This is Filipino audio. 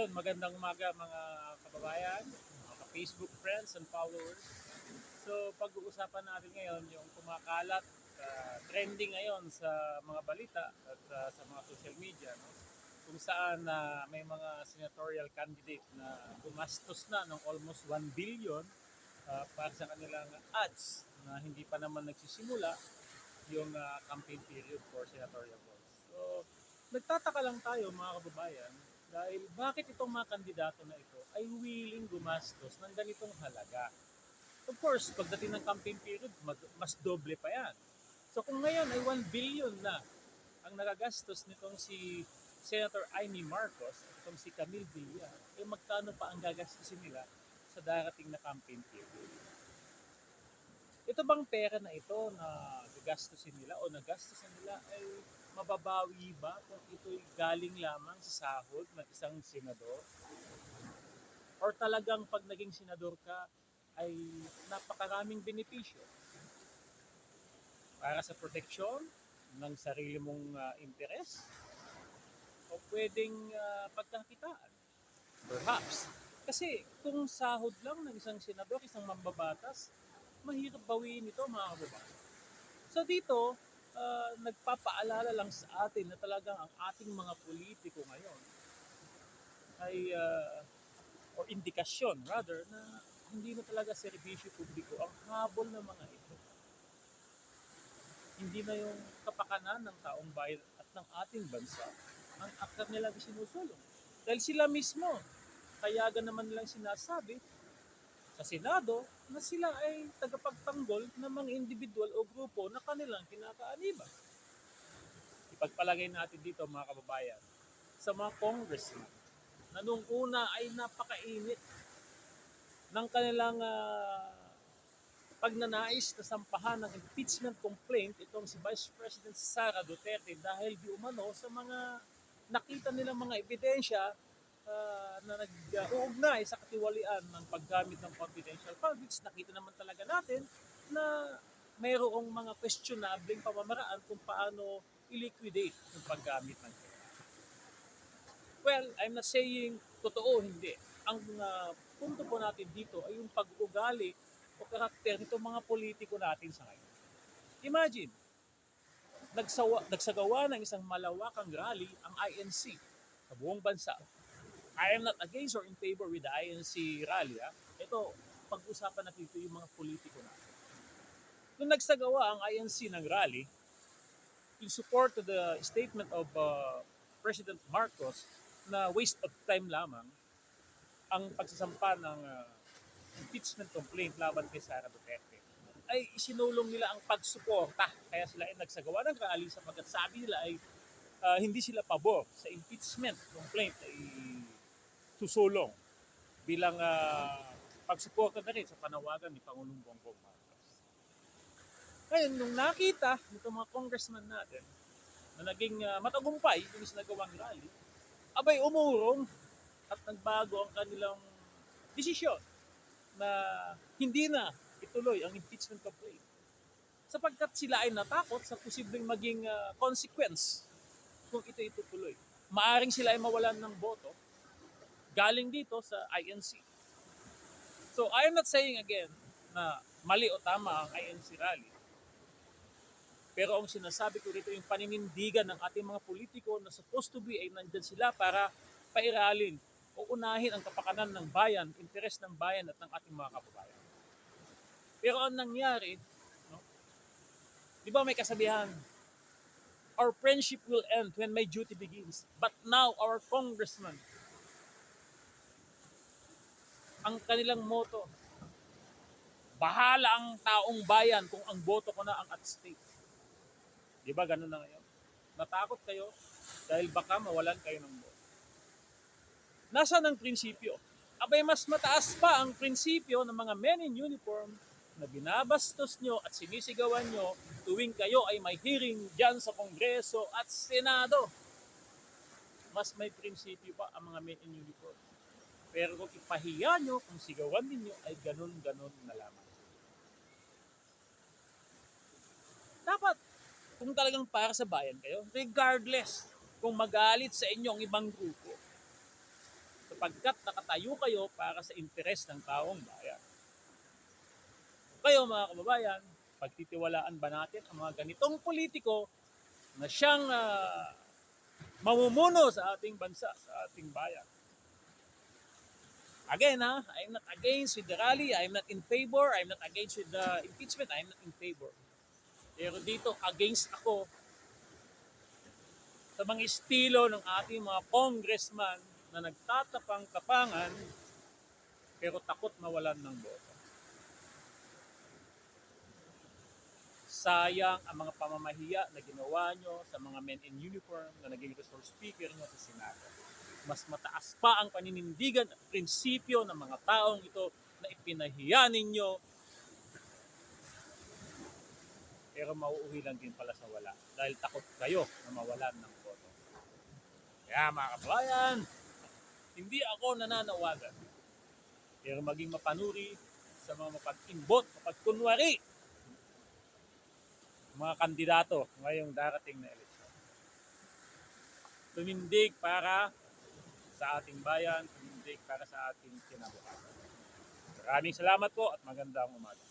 Ayun, magandang umaga mga kababayan, mga Facebook friends and followers. So, pag-uusapan natin ngayon yung kumakalat, uh, trending ngayon sa mga balita at uh, sa mga social media. No? Kung saan na may mga senatorial candidate na gumastos na ng almost 1 billion uh, para sa kanilang ads na hindi pa naman nagsisimula yung uh, campaign period for senatorial votes. So, nagtataka lang tayo mga kababayan dahil bakit itong mga kandidato na ito ay willing gumastos ng ganitong halaga. Of course, pagdating ng campaign period, mas doble pa yan. So kung ngayon ay 1 billion na ang nagagastos nitong si Senator Amy Marcos at itong si Camille Villar, eh magkano pa ang gagastusin nila sa darating na campaign period? Ito bang pera na ito na gagastusin nila o nagastusin nila ay mababawi ba kung ito'y galing lamang sa sahod ng isang senador? Or talagang pag naging senador ka ay napakaraming benepisyo para sa proteksyon ng sarili mong uh, interes o pwedeng uh, pagkakitaan? Perhaps. Kasi kung sahod lang ng isang senador, isang mambabatas, mahirap bawiin ito mga kababayan. So dito, uh, nagpapaalala lang sa atin na talagang ang ating mga politiko ngayon ay uh, or indikasyon rather na hindi na talaga serbisyo publiko ang habol ng mga ito. Hindi na yung kapakanan ng taong bayan at ng ating bansa ang aktar nila sinusulong. Dahil sila mismo, kayagan naman nilang sinasabi sa Senado na sila ay tagapagtanggol ng mga individual o grupo na kanilang kinakaaniba. Ipagpalagay natin dito mga kababayan sa mga congressman na nung una ay napakainit ng kanilang uh, pagnanais na sampahan ng impeachment complaint itong si Vice President Sara Duterte dahil di umano sa mga nakita nilang mga ebidensya na nag-uugnay sa katiwalian ng paggamit ng confidential which nakita naman talaga natin na mayroong mga questionable pamamaraan kung paano i-liquidate yung paggamit ng pera. Well, I'm not saying totoo, hindi. Ang uh, punto po natin dito ay yung pag-ugali o karakter nitong mga politiko natin sa ngayon. Imagine, nagsawa, nagsagawa ng isang malawakang rally ang INC sa buong bansa I am not against or in favor with the INC rally. Ah. Ito, pag-usapan natin ito yung mga politiko natin. Nung nagsagawa ang INC ng rally, in support to the statement of uh, President Marcos na waste of time lamang ang pagsasampa ng uh, impeachment complaint laban kay Sara Duterte ay sinulong nila ang pagsuporta. Kaya sila ay nagsagawa ng rally sapagkat sabi nila ay uh, hindi sila pabor sa impeachment complaint ay susulong bilang uh, pagsuporta na rin sa panawagan ni Pangulong Bongbong Marcos. Ngayon, nung nakita nito mga congressman natin na naging uh, matagumpay yung nagawang rally, abay umurong at nagbago ang kanilang desisyon na hindi na ituloy ang impeachment complaint sapagkat sila ay natakot sa posibleng maging uh, consequence kung ito itutuloy. Maaring sila ay mawalan ng boto galing dito sa INC. So I am not saying again na mali o tama ang INC rally. Pero ang sinasabi ko rito yung paninindigan ng ating mga politiko na supposed to be ay nandyan sila para pairalin o unahin ang kapakanan ng bayan, interes ng bayan at ng ating mga kababayan. Pero ang nangyari, no, di ba may kasabihan, our friendship will end when my duty begins. But now our congressman, ang kanilang moto, bahala ang taong bayan kung ang boto ko na ang at stake. Di ba ganun na ngayon? Natakot kayo dahil baka mawalan kayo ng boto. Nasaan ang prinsipyo? Abay, mas mataas pa ang prinsipyo ng mga men in uniform na binabastos nyo at sinisigawan nyo tuwing kayo ay may hearing dyan sa Kongreso at Senado. Mas may prinsipyo pa ang mga men in uniform. Pero kung ipahiya nyo, kung sigawan ninyo, ay ganun-ganun na lamang. Dapat, kung talagang para sa bayan kayo, regardless kung magalit sa inyo ang ibang grupo, sapagkat nakatayo kayo para sa interes ng taong bayan. Kayo mga kababayan, pagtitiwalaan ba natin ang mga ganitong politiko na siyang ah, mamumuno sa ating bansa, sa ating bayan? Again, ha, I'm not against with the rally, I'm not in favor, I'm not against with the impeachment, I'm not in favor. Pero dito, against ako sa mga estilo ng ating mga congressman na nagtatapang-tapangan pero takot mawalan ng boto. Sayang ang mga pamamahiya na ginawa nyo sa mga men in uniform na naging resource speaker nyo sa Senado. Mas mataas pa ang paninindigan at prinsipyo ng mga taong ito na ipinahiya ninyo pero mauuwi lang din pala sa wala dahil takot kayo na mawalan ng boto. Kaya mga kabayan, hindi ako nananawagan pero maging mapanuri sa mga mapag-imbot, mapagkunwari mga kandidato ngayong darating na eleksyon. Tumindig para sa ating bayan, tumindig para sa ating kinabukasan. Maraming salamat po at magandang umaga.